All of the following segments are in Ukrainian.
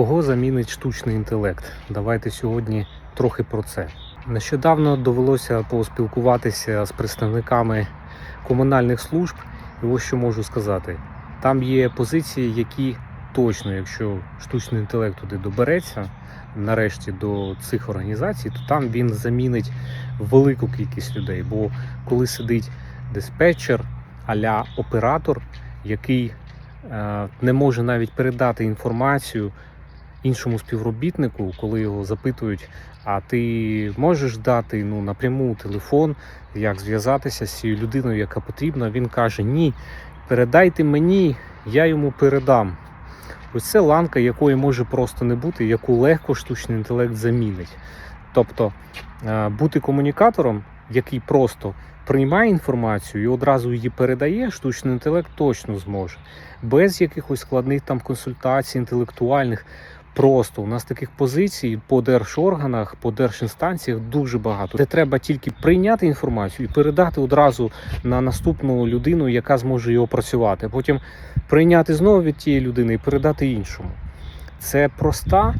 Кого замінить штучний інтелект? Давайте сьогодні трохи про це. Нещодавно довелося поспілкуватися з представниками комунальних служб, і ось що можу сказати. Там є позиції, які точно, якщо штучний інтелект туди добереться, нарешті до цих організацій, то там він замінить велику кількість людей. Бо коли сидить диспетчер, аля оператор, який е, не може навіть передати інформацію іншому співробітнику, коли його запитують, а ти можеш дати ну, напряму телефон, як зв'язатися з цією людиною, яка потрібна, він каже: Ні, передайте мені, я йому передам. Ось це ланка, якої може просто не бути, яку легко штучний інтелект замінить. Тобто е, бути комунікатором, який просто приймає інформацію і одразу її передає, штучний інтелект точно зможе. Без якихось складних там консультацій, інтелектуальних. Просто у нас таких позицій по держорганах, по держінстанціях дуже багато, де треба тільки прийняти інформацію і передати одразу на наступну людину, яка зможе його опрацювати. Потім прийняти знову від тієї людини і передати іншому. Це проста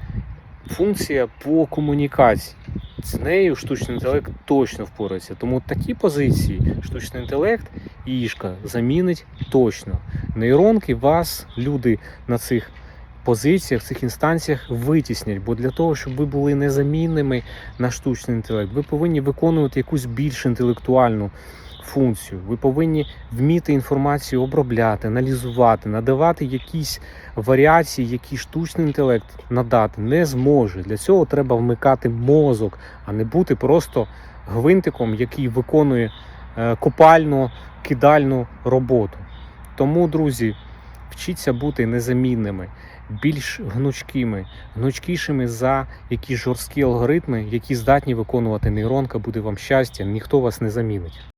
функція по комунікації. З нею штучний інтелект точно впорається. Тому такі позиції штучний інтелект і ішка замінить точно. Нейронки вас, люди на цих позиціях, в цих інстанціях витіснять. Бо для того, щоб ви були незамінними на штучний інтелект, ви повинні виконувати якусь більш інтелектуальну функцію. Ви повинні вміти інформацію обробляти, аналізувати, надавати якісь варіації, які штучний інтелект надати не зможе. Для цього треба вмикати мозок, а не бути просто гвинтиком, який виконує е, копальну кидальну роботу. Тому, друзі, вчіться бути незамінними, більш гнучкими, гнучкішими за якісь жорсткі алгоритми, які здатні виконувати нейронка, буде вам щастя, ніхто вас не замінить.